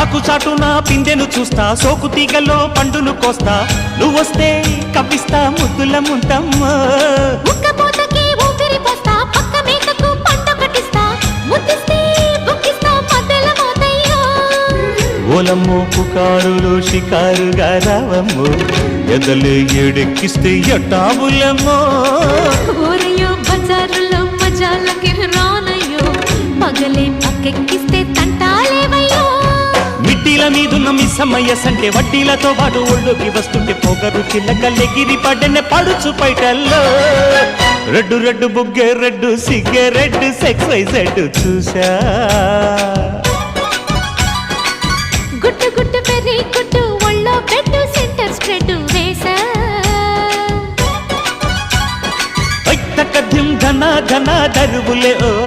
ఆకు చాటున పిందెను చూస్తా సోకు తీగలో పండును కోస్తా. నువ్వొస్తే కప్పిస్తా ముద్దుల ముంతమ్మో. ఓలమ్మో పుకారులు షికారుగా రావమ్మో ఎదలు ఏడెక్కిస్తే ఎట్టాబులమ్మో ఊరయ్యో బజారులో మజాలకి రానయ్యో పగలే పక్కెక్కిస్తే తంటాలేవయ్యో మిట్టిల మీదున్న మిస్సమ్మయ్య సంటే వడ్డీలతో పాటు ఒళ్ళోకి వస్తుంటే పొగరు చిల్లకల్లెగిరి పడ్డనే పడుచు పైటల్లో. రెడ్డు రెడ్డు బుగ్గే రెడ్డు సిగ్గే రెడ్డు సెక్స్ వైజెడ్ చూసా గుట్టు గుట్టు పెరి గుట్టు ఒళ్ళో పెట్టు సెంటర్ స్ప్రెడ్ వేసా తక్క ధిం ధన ధన దరువులే ఓ